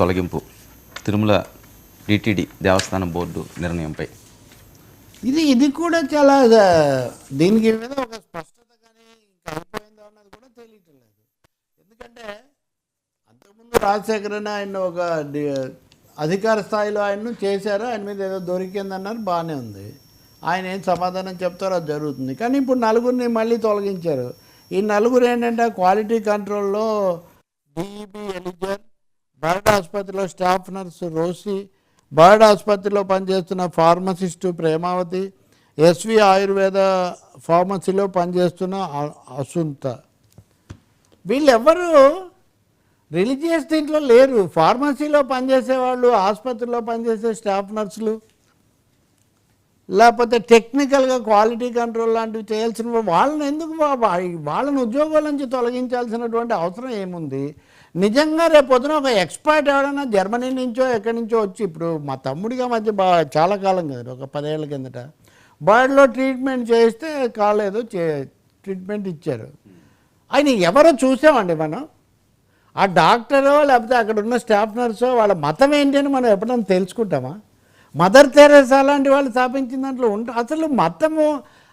తొలగింపు. తిరుమల టిటిడి దేవస్థానం బోర్డు నిర్ణయంపై. ఇది ఇది కూడా చాలా దీనికి మీద ఒక స్పష్టత కానీ ఇంకా అయిపోయిందో అన్నది కూడా తెలియటం లేదు ఎందుకంటే అంతకుముందు రాజశేఖరన్ ఆయన ఒక అధికార స్థాయిలో ఆయన్ను చేశారు. ఆయన మీద ఏదో దొరికిందన్నారు బాగానే ఉంది. ఆయన ఏం సమాధానం చెప్తారో అది జరుగుతుంది. కానీ ఇప్పుడు నలుగురిని మళ్ళీ తొలగించారు. ఈ నలుగురు ఏంటంటే క్వాలిటీ కంట్రోల్లో డిఈబి ఎలిజర్ బర్డ్ ఆసుపత్రిలో స్టాఫ్ నర్సు రోసి బర్డ్ ఆసుపత్రిలో పనిచేస్తున్న ఫార్మసిస్టు ప్రేమావతి ఎస్వి ఆయుర్వేద ఫార్మసీలో పనిచేస్తున్న అసుంత. వీళ్ళెవ్వరూ రిలీజియస్ దీంట్లో లేరు. ఫార్మసీలో పనిచేసే వాళ్ళు ఆసుపత్రిలో పనిచేసే స్టాఫ్ నర్సులు. లేకపోతే టెక్నికల్గా క్వాలిటీ కంట్రోల్ లాంటివి చేయాల్సిన వాళ్ళని ఎందుకు వాళ్ళని ఉద్యోగాల నుంచి తొలగించాల్సినటువంటి అవసరం ఏముంది? నిజంగా రేపు పొద్దున ఒక ఎక్స్పర్ట్ ఎవడన్నా జర్మనీ నుంచో ఎక్కడి నుంచో వచ్చి ఇప్పుడు మా తమ్ముడిగా మధ్య బా చాలా కాలం కదా ఒక పదేళ్ళ కిందట. బర్డ్లో ట్రీట్మెంట్ చేస్తే కాలేదు చే ట్రీట్మెంట్ ఇచ్చారు. ఆయన ఎవరో చూసామండి మనం. ఆ డాక్టరో లేకపోతే అక్కడ ఉన్న స్టాఫ్ నర్సో వాళ్ళ మతం ఏంటి అని మనం ఎప్పుడైనా తెలుసుకుంటామా? మదర్ తెరేసా లాంటి వాళ్ళు స్థాపించిన దాంట్లో ఉంట అసలు మతము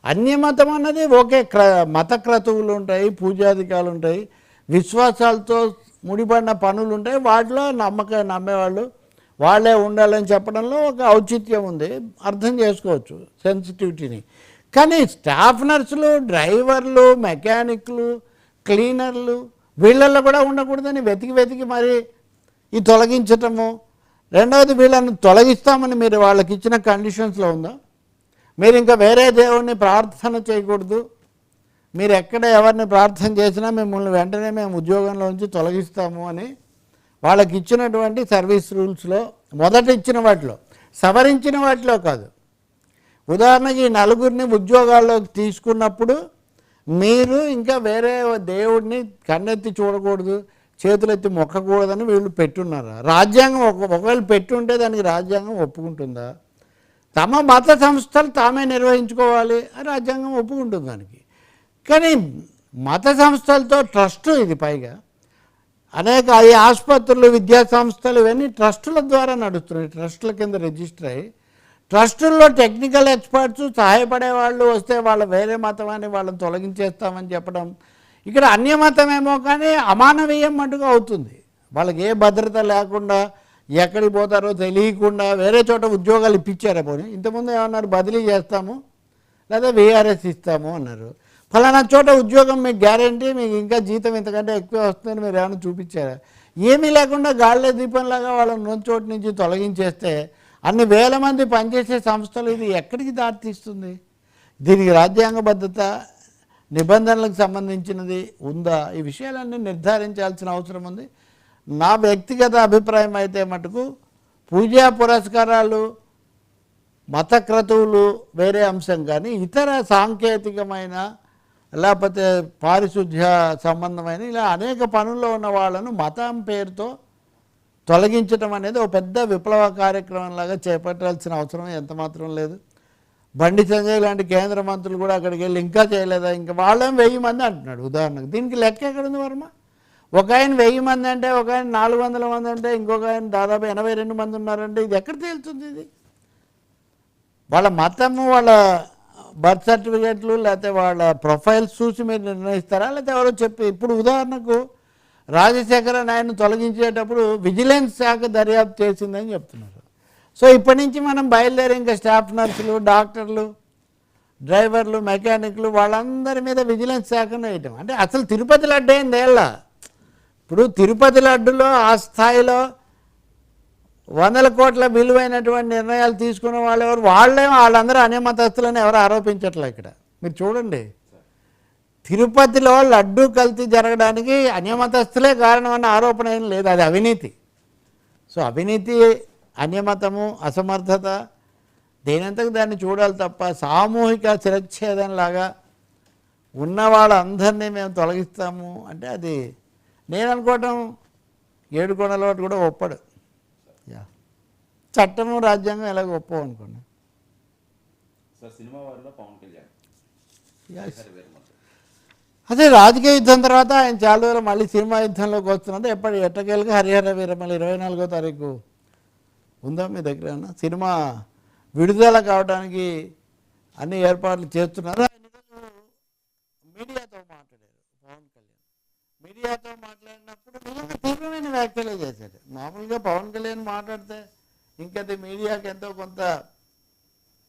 అన్యమతం అన్నది ఒకే క్ర మత క్రతువులు ఉంటాయి పూజాధికాలు ఉంటాయి విశ్వాసాలతో ముడిపడిన పనులు ఉంటాయి వాటిలో నమ్మక నమ్మేవాళ్ళు. వాళ్ళే ఉండాలని చెప్పడంలో ఒక ఔచిత్యం ఉంది. అర్థం చేసుకోవచ్చు సెన్సిటివిటీని. కానీ స్టాఫ్ నర్సులు డ్రైవర్లు మెకానిక్లు క్లీనర్లు వీళ్ళల్లో కూడా ఉండకూడదని వెతికి వెతికి మరి ఈ తొలగించటము. రెండవది వీళ్ళని తొలగిస్తామని మీరు వాళ్ళకి ఇచ్చిన కండిషన్స్లో ఉందా? మీరు ఇంకా వేరే దేవుణ్ణి ప్రార్థన చేయకూడదు. మీరు ఎక్కడ ఎవరిని ప్రార్థన చేసినా మిమ్మల్ని వెంటనే మేము ఉద్యోగంలో నుంచి తొలగిస్తాము అని వాళ్ళకి ఇచ్చినటువంటి సర్వీస్ రూల్స్లో మొదట ఇచ్చిన వాటిలో సవరించిన వాటిలో కాదు. ఉదాహరణకి నలుగురిని ఉద్యోగాల్లోకి తీసుకున్నప్పుడు మీరు ఇంకా వేరే దేవుడిని కన్నెత్తి చూడకూడదు చేతులెత్తి మొక్కకూడదని వీళ్ళు పెట్టున్నారు? రాజ్యాంగం ఒక ఒకవేళ పెట్టుంటే దానికి రాజ్యాంగం ఒప్పుకుంటుందా? తమ మత సంస్థలు తామే నిర్వహించుకోవాలి రాజ్యాంగం ఒప్పుకుంటుంది దానికి. కానీ మత సంస్థలతో ట్రస్ట్ ఇది పైగా. అనేక ఈ ఆసుపత్రులు విద్యా సంస్థలు ఇవన్నీ ట్రస్టుల ద్వారా నడుస్తున్నాయి. ట్రస్టుల కింద రిజిస్టర్ అయ్యి ట్రస్టుల్లో టెక్నికల్ ఎక్స్పర్ట్స్ సహాయపడే వాళ్ళు వస్తే వాళ్ళ వేరే మతం అని వాళ్ళని తొలగించేస్తామని చెప్పడం. ఇక్కడ అన్యమతమేమో కానీ అమానవీయం మటుగా అవుతుంది. వాళ్ళకి ఏ భద్రత లేకుండా ఎక్కడికి పోతారో తెలియకుండా వేరే చోట ఉద్యోగాలు ఇప్పించారే పోనీ. ఇంతకుముందు ఏమన్నారు? బదిలీ చేస్తాము లేదా వీఆర్ఎస్ ఇస్తాము అన్నారు. ఫలానా చోట ఉద్యోగం మీకు గ్యారంటీ మీకు ఇంకా జీతం ఇంతకంటే ఎక్కువ వస్తుందని మీరు ఏమైనా చూపించారా? ఏమీ లేకుండా గాలిలో దీపంలాగా వాళ్ళని రెండు చోటు నుంచి తొలగించేస్తే అన్ని వేల మంది పనిచేసే సంస్థలు ఇది ఎక్కడికి దారితీస్తుంది? దీనికి రాజ్యాంగబద్ధత నిబంధనలకు సంబంధించినది ఉందా? ఈ విషయాలన్నీ నిర్ధారించాల్సిన అవసరం ఉంది. నా వ్యక్తిగత అభిప్రాయం అయితే మటుకు పూజా పురస్కారాలు మత క్రతువులు వేరే అంశం. కానీ ఇతర సాంకేతికమైన లేకపోతే పారిశుద్ధ్య సంబంధమైన ఇలా అనేక పనుల్లో ఉన్న వాళ్ళను మతం పేరుతో తొలగించడం అనేది ఒక పెద్ద విప్లవ కార్యక్రమంలాగా చేపట్టాల్సిన అవసరం ఎంతమాత్రం లేదు. బండి సంజయ్ లాంటి కేంద్ర మంత్రులు కూడా అక్కడికి వెళ్ళి ఇంకా చేయలేదా? ఇంకా వాళ్ళేం వెయ్యి మంది అంటున్నాడు. ఉదాహరణకు దీనికి లెక్క ఎక్కడుంది వర్మ? ఒక ఆయన వెయ్యి మంది అంటే ఒక ఆయన నాలుగు వందల మంది అంటే ఇంకొక ఆయన దాదాపు ఎనభై రెండు మంది ఉన్నారంటే ఇది ఎక్కడ తేలుతుంది ఇది? వాళ్ళ మతము వాళ్ళ బర్త్ సర్టిఫికేట్లు లేకపోతే వాళ్ళ ప్రొఫైల్స్ చూసి మీరు నిర్ణయిస్తారా? లేకపోతే ఎవరో చెప్పి ఇప్పుడు ఉదాహరణకు రాజశేఖర నాయను తొలగించేటప్పుడు విజిలెన్స్ శాఖ దర్యాప్తు చేసిందని చెప్తున్నారు. సో ఇప్పటి నుంచి మనం బయలుదేరి ఇంకా స్టాఫ్ నర్సులు డాక్టర్లు డ్రైవర్లు మెకానిక్లు వాళ్ళందరి మీద విజిలెన్స్ శాఖను వేయటం. అంటే అసలు తిరుపతి లడ్డు అయింది ఇప్పుడు తిరుపతి లడ్డులో ఆ స్థాయిలో వందల కోట్ల విలువైనటువంటి నిర్ణయాలు తీసుకున్న వాళ్ళు ఎవరు? వాళ్ళే వాళ్ళందరూ అన్యమతస్తులని ఎవరు ఆరోపించట్లే ఇక్కడ. మీరు చూడండి. తిరుపతిలో లడ్డు కల్తీ జరగడానికి అన్యమతస్థులే కారణం అన్న ఆరోపణ ఏం లేదు. అది అవినీతి. సో అవినీతి అన్యమతము అసమర్థత దేనంతకు దాన్ని చూడాలి తప్ప సామూహిక శిరచ్ఛేదంలాగా ఉన్న వాళ్ళందరినీ మేము తొలగిస్తాము అంటే అది నేను అనుకోవటం ఏడుకొండలోటు కూడా ఒప్పడు. చట్టము రాజ్యాంగం ఎలాగ ఒప్పవు అనుకోండి? అదే రాజకీయ యుద్ధం తర్వాత ఆయన చాలా రోజులు మళ్ళీ సినిమా యుద్ధంలోకి వస్తున్నాడు ఎప్పటి ఎట్టకేళ్ళకి హరిహర వీరమల ఇరవై నాలుగో తారీఖు ఉందా మీ దగ్గర? సినిమా విడుదల కావడానికి అన్ని ఏర్పాట్లు చేస్తున్నారు? ఆయన మీడియాతో మాట్లాడారు పవన్ కళ్యాణ్. మీడియాతో మాట్లాడినప్పుడు నిజంగా తీవ్రమైన వ్యాఖ్యలే చేశారు. మామూలుగా పవన్ కళ్యాణ్ మాట్లాడితే ఇంకది మీడియాకి ఎంతో కొంత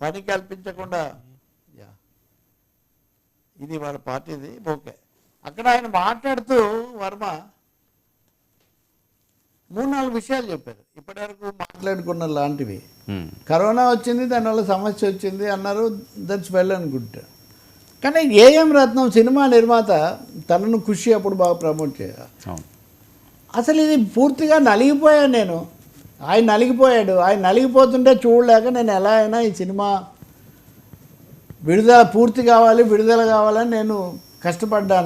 పని కల్పించకుండా. యా. ఇది వాళ్ళ పార్టీది. ఓకే. అక్కడ ఆయన మాట్లాడుతూ వర్మ మూడు నాలుగు విషయాలు చెప్పారు. ఇప్పటివరకు మాట్లాడుకున్న లాంటివి. కరోనా వచ్చింది దానివల్ల సమస్య వచ్చింది అన్నారు దట్స్ వెల్ అండ్ గుడ్. కానీ ఏఎం రత్నం సినిమా నిర్మాత తనను ఖుషి అప్పుడు బాగా ప్రమోట్ చేయాలి. అసలు ఇది పూర్తిగా నలిగిపోయాను నేను. ఆయన నలిగిపోయాడు. ఆయన నలిగిపోతుంటే చూడలేక నేను ఎలా అయినా ఈ సినిమా విడుదల పూర్తి కావాలి విడుదల కావాలని నేను కష్టపడ్డాను.